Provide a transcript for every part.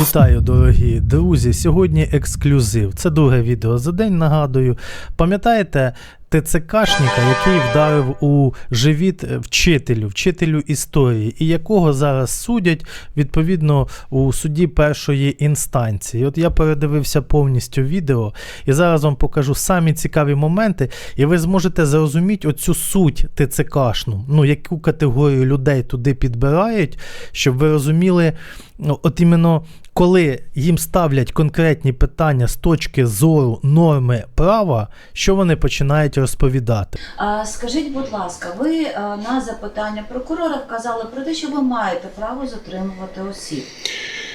Вітаю, дорогі друзі! Сьогодні ексклюзив. Це друге відео за день, нагадую. Пам'ятаєте ТЦКшника, який вдарив у живіт вчителю, вчителю історії, і якого зараз судять відповідно у суді першої інстанції. От я передивився повністю відео, і зараз вам покажу самі цікаві моменти, і ви зможете зрозуміти оцю суть ТЦКшну, ну яку категорію людей туди підбирають, щоб ви розуміли, от іменно коли їм ставлять конкретні питання з точки зору норми права, що вони починають розповідати. Скажіть, будь ласка, ви е, на запитання прокурора вказали про те, що ви маєте право затримувати осіб.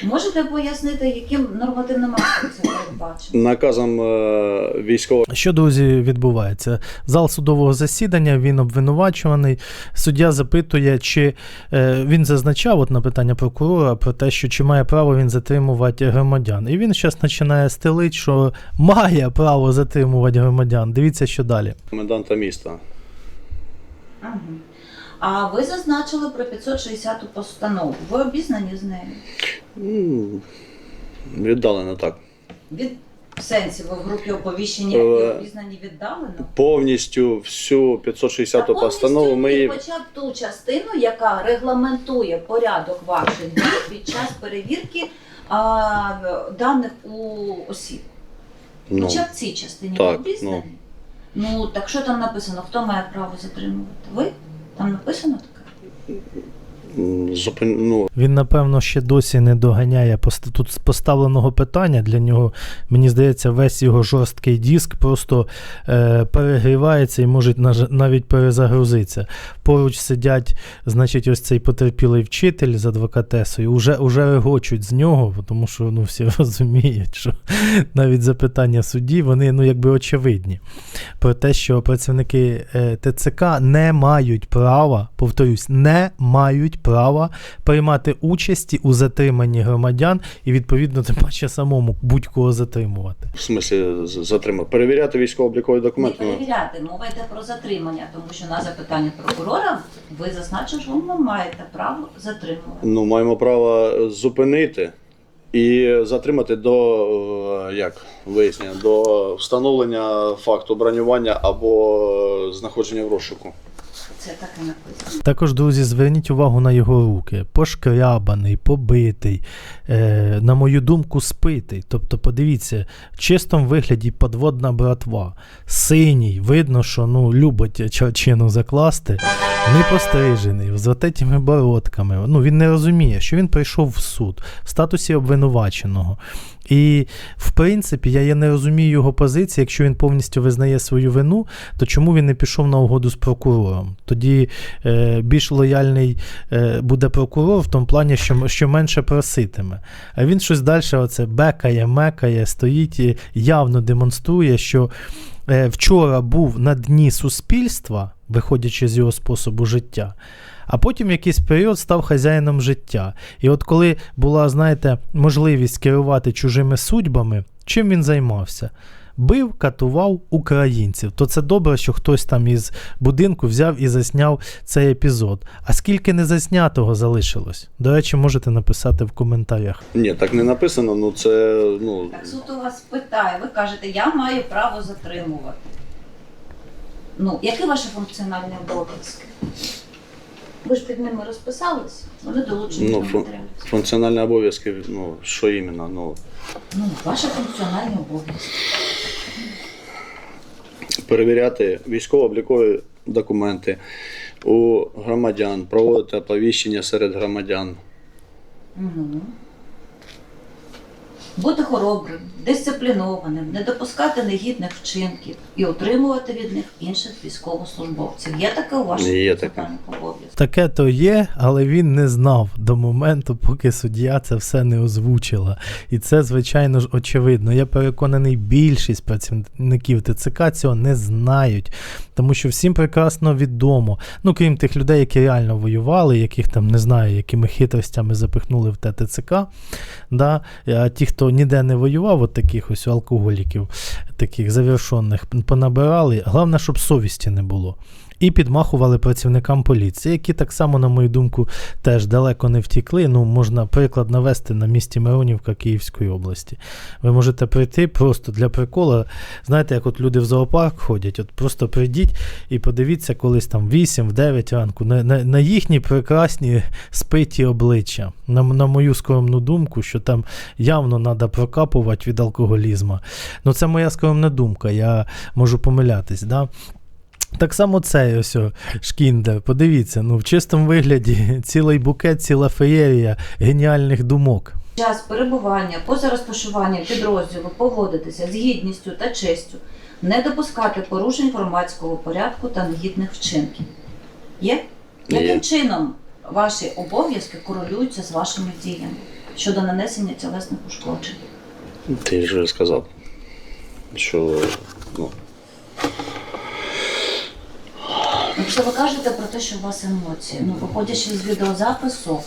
Можете пояснити, яким нормативним актом це передбачено? Наказом е, військового Що, друзі, відбувається? Зал судового засідання, він обвинувачуваний. Суддя запитує, чи е, він зазначав от на питання прокурора про те, що чи має право він затримувати громадян. І він зараз починає стелити, що має право затримувати громадян. Дивіться, що далі. коменданта міста. Мгм. А ви зазначили про 560 постанову. Ви обізнані з нею? М, Віддалено так. Від в сенсі ви в групі оповіщення Е, і обізнані віддалено? Повністю всю 560 Та постанову ми її хоча б ту частину, яка регламентує порядок ваших дій під час перевірки а, даних у осіб. ну, Хоча б в цій частині так, ви обізнані? Ну. так що там написано? Хто має право затримувати? Ви? Там написано таке? Ну, Він, напевно, ще досі не доганяє тут поставленого питання. Для нього, мені здається, весь його жорсткий диск просто е, перегрівається і може навіть перезагрузитися. Поруч сидять, значить, ось цей потерпілий вчитель з адвокатесою, уже, уже регочуть з нього, тому що ну, всі розуміють, що навіть запитання судді, вони ну, якби очевидні. Про те, що працівники е, ТЦК не мають права, повторюсь, не мають права приймати участі у затриманні громадян і відповідно тим паче самому будь-кого затримувати. в смислі з- затримав. Перевіряти військово-облікові документи. ну, перевіряти, мова йде про затримання, тому що на запитання прокурора ви зазначили, що ви маєте право затримувати. Ну, маємо право зупинити і затримати до е, як вияснення, до встановлення факту бронювання або е, знаходження в розшуку. Це так і написано. Також, друзі, зверніть увагу на його руки. Пошкрябаний, побитий, е, на мою думку, спитий. Тобто, подивіться, в чистому вигляді подводна братва. Синій, видно, що ну, любить чарчину закласти, не пострижений, з отетіми бородками. Ну, він не розуміє, що він прийшов в суд в статусі обвинуваченого. І, в принципі, я, я не розумію його позиції, якщо він повністю визнає свою вину, то чому він не пішов на угоду з прокурором? Тоді е, більш лояльний е, буде прокурор в тому плані, що, що менше проситиме. А він щось далі оце бекає, мекає, стоїть і явно демонструє, що е, вчора був на дні суспільства, виходячи з його способу життя. А потім якийсь період став хазяїном життя. І от коли була, знаєте, можливість керувати чужими судьбами, чим він займався? Бив, катував українців. То це добре, що хтось там із будинку взяв і засняв цей епізод. А скільки незаснятого залишилось? До речі, можете написати в коментарях. Ні, так не написано, ну це ну Так суд у вас питає, ви кажете, я маю право затримувати. Ну, які ваші функціональні обов'язки? Ви ж під ними розписались, вони долучені Ну, до фу- матеріалів. функціональні обов'язки, ну що іменно, ну Ну, ваші функціональні обов'язки. перевіряти військово-облікові документи у громадян, проводити оповіщення серед громадян. Угу. Бути хоробрим, дисциплінованим, не допускати негідних вчинків і отримувати від них інших військовослужбовців. Є таке у ваших Є таке. обов'язках? Таке то є, але він не знав до моменту, поки суддя це все не озвучила. І це, звичайно ж, очевидно. Я переконаний, більшість працівників ТЦК цього не знають, тому що всім прекрасно відомо. Ну, крім тих людей, які реально воювали, яких там не знаю, якими хитростями запихнули в ТЦК. Да? А ті, хто ніде не воював, от таких ось алкоголіків, таких завершених понабирали. Головне, щоб совісті не було. І підмахували працівникам поліції, які так само, на мою думку, теж далеко не втікли. Ну, можна приклад навести на місті Миронівка Київської області. Ви можете прийти просто для прикола. Знаєте, як от люди в зоопарк ходять, от просто прийдіть і подивіться колись там 8-9 ранку на, на, на їхні прекрасні спиті обличчя. На, на мою скромну думку, що там явно треба прокапувати від алкоголізму. Ну, це моя скромна думка, я можу помилятись. Да? Так само цей ось о, шкіндер. Подивіться, ну в чистому вигляді цілий букет, ціла феєрія геніальних думок. Час перебування поза розташуванням підрозділу поводитися з гідністю та честю, не допускати порушень громадського порядку та негідних вчинків. Є? Є. Яким чином ваші обов'язки корелюються з вашими діями щодо нанесення тілесних ушкоджень? Ти ж сказав, що ну, Якщо ви кажете про те, що у вас емоції, ну виходячи з відеозапису,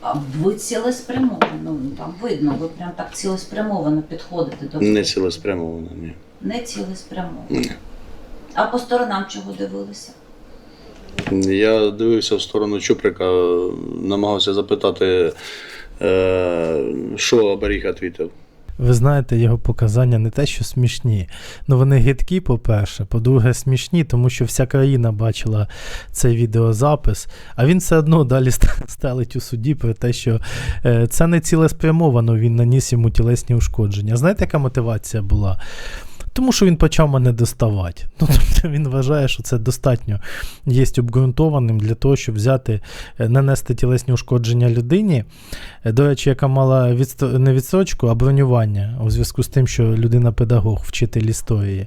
а ви цілеспрямовано, ну там видно, ви прям так цілеспрямовано підходите до не цілеспрямовано, ні. не цілеспрямовано. Ні. А по сторонам чого дивилися? Я дивився в сторону Чуприка, намагався запитати, е, що оберіг відповів. Ви знаєте, його показання не те, що смішні. Ну вони гидкі, по-перше, по-друге, смішні, тому що вся країна бачила цей відеозапис, а він все одно далі ст- стелить у суді про те, що е, це не цілеспрямовано, він наніс йому тілесні ушкодження. Знаєте, яка мотивація була? Тому що він почав мене доставати. Ну, тобто він вважає, що це достатньо є обґрунтованим для того, щоб взяти, е, нанести тілесні ушкодження людині, е, до речі, яка мала відсто... не відстрочку, а бронювання у зв'язку з тим, що людина педагог, вчитель історії.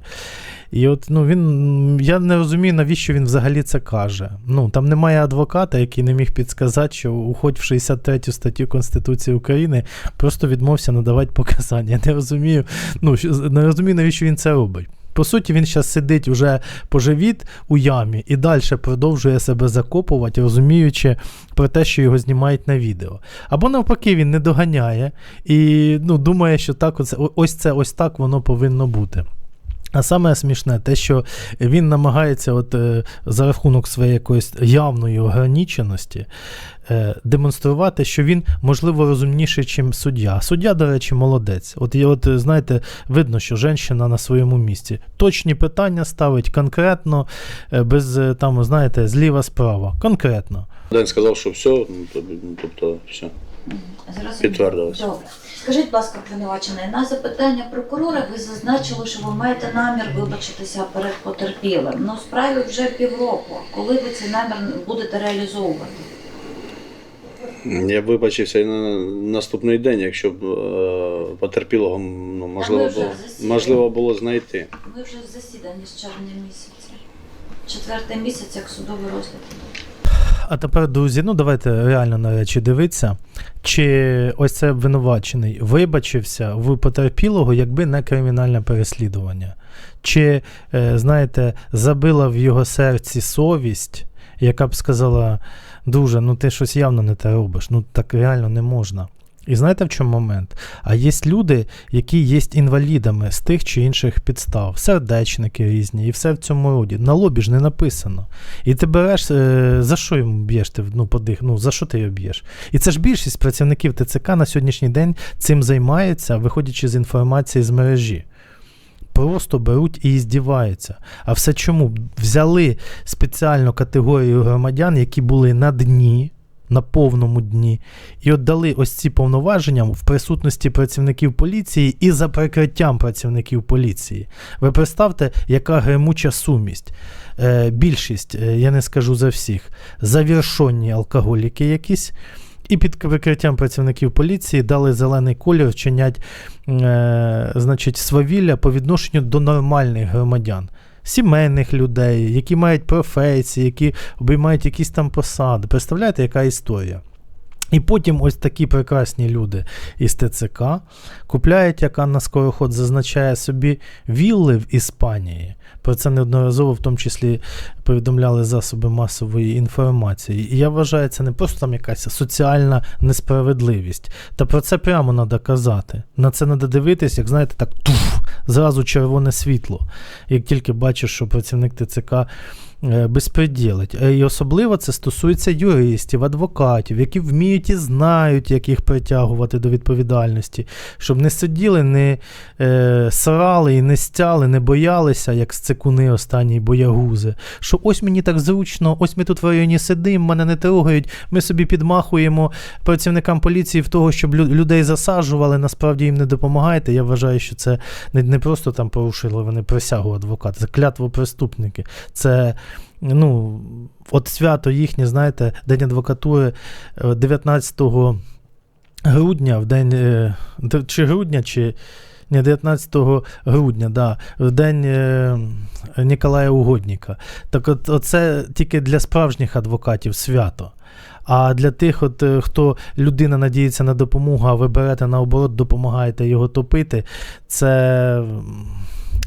І от ну він я не розумію, навіщо він взагалі це каже. Ну там немає адвоката, який не міг підсказати, що уходь в 63 статтю Конституції України, просто відмовся надавати показання. Я не розумію, ну не розумію, навіщо він це робить. По суті, він зараз сидить уже по живіт у ямі і далі продовжує себе закопувати, розуміючи про те, що його знімають на відео. Або навпаки, він не доганяє і ну, думає, що так, оце, ось це ось так воно повинно бути. А саме смішне, те, що він намагається от, е, за рахунок своєї якоїсь явної ограниченості е, демонструвати, що він, можливо, розумніший, ніж суддя. Суддя, до речі, молодець. От, є, от знаєте, видно, що жінка на своєму місці. Точні питання ставить конкретно, е, без там, знаєте, зліва-справа. Конкретно. День сказав, що все, ну, ну, тобто все. Підтвердилось. Добре. Скажіть, будь ласка, обвинувачений, на запитання прокурора ви зазначили, що ви маєте намір вибачитися перед потерпілим. Ну, справі вже півроку. Коли ви цей намір будете реалізовувати? Я вибачився і на наступний день, якщо б е, потерпілого ну, можливо, вже було, можливо було знайти. Ми вже в засіданні з червня місяця. Четвертий місяць, як судовий розгляд. А тепер, друзі, ну давайте реально на речі дивитися, чи ось цей обвинувачений вибачився в потерпілого, якби не кримінальне переслідування. Чи, е, знаєте, забила в його серці совість, яка б сказала, друже, ну ти щось явно не те робиш, ну так реально не можна. І знаєте в чому момент? А є люди, які є інвалідами з тих чи інших підстав, сердечники різні, і все в цьому роді. На лобі ж не написано. І ти береш, е, за що йому б'єш ти ну, подих, ну за що ти його б'єш? І це ж більшість працівників ТЦК на сьогоднішній день цим займається, виходячи з інформації з мережі. Просто беруть і здіваються. А все чому? Взяли спеціальну категорію громадян, які були на дні, на повному дні, і отдали ось ці повноваження в присутності працівників поліції і за прикриттям працівників поліції. Ви представте, яка гремуча сумість. Е, більшість, е, я не скажу за всіх, завіршонні алкоголіки якісь. І під прикриттям працівників поліції дали зелений колір вчинять е, значить, свавілля по відношенню до нормальних громадян, сімейних людей, які мають професії, які обіймають якісь там посади. Представляєте, яка історія? І потім ось такі прекрасні люди із ТЦК купляють, як Анна Скороход зазначає собі, вілли в Іспанії. Про це неодноразово, в тому числі, повідомляли засоби масової інформації. І я вважаю, це не просто там якась соціальна несправедливість. Та про це прямо треба казати. На це треба дивитись, як знаєте, так туф, зразу червоне світло. Як тільки бачиш, що працівник ТЦК безпреділить. Е, І особливо це стосується юристів, адвокатів, які вміють і знають, як їх притягувати до відповідальності, щоб не сиділи, не е, срали і не стяли, не боялися, як сцикуни останні боягузи. Що ось мені так зручно, ось ми тут в районі сидимо, мене не трогають, ми собі підмахуємо працівникам поліції в того, щоб лю- людей засаджували, насправді їм не допомагаєте. Я вважаю, що це не, не просто там порушили вони присягу адвоката, це клятво преступники. Це ну, от свято їхнє, знаєте, День адвокатури е, 19 грудня, в день е, чи грудня, чи ні, 19 грудня, да, в день е, Ніколая Угодніка. Так от це тільки для справжніх адвокатів свято. А для тих, от, е, хто людина надіється на допомогу, а ви берете наоборот, допомагаєте його топити, це.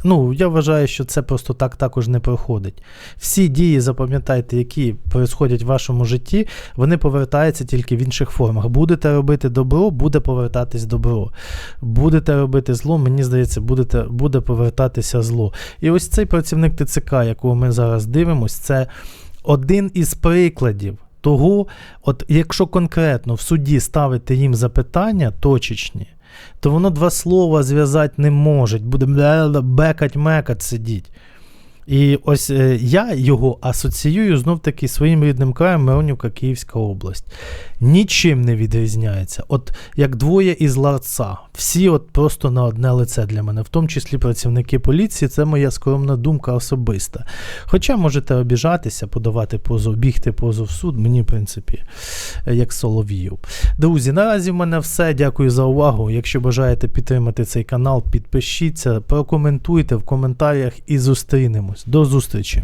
Ну, я вважаю, що це просто так також не проходить. Всі дії, запам'ятайте, які происходять в вашому житті, вони повертаються тільки в інших формах. Будете робити добро, буде повертатись добро. Будете робити зло, мені здається, будете, буде повертатися зло. І ось цей працівник ТЦК, якого ми зараз дивимось, це один із прикладів того, от якщо конкретно в суді ставити їм запитання точечні, то воно два слова зв'язати не може. Буде бекать-мекать сидіть. І ось е, я його асоціюю знов таки своїм рідним краєм Миронівка, Київська область. Нічим не відрізняється. От як двоє із ларца. Всі от просто на одне лице для мене, в тому числі працівники поліції, це моя скромна думка особиста. Хоча можете обіжатися, подавати позов, бігти позов в суд, мені, в принципі, е, як солов'ю. Друзі, наразі в мене все. Дякую за увагу. Якщо бажаєте підтримати цей канал, підпишіться, прокоментуйте в коментарях і зустрінемось. До зустрічі!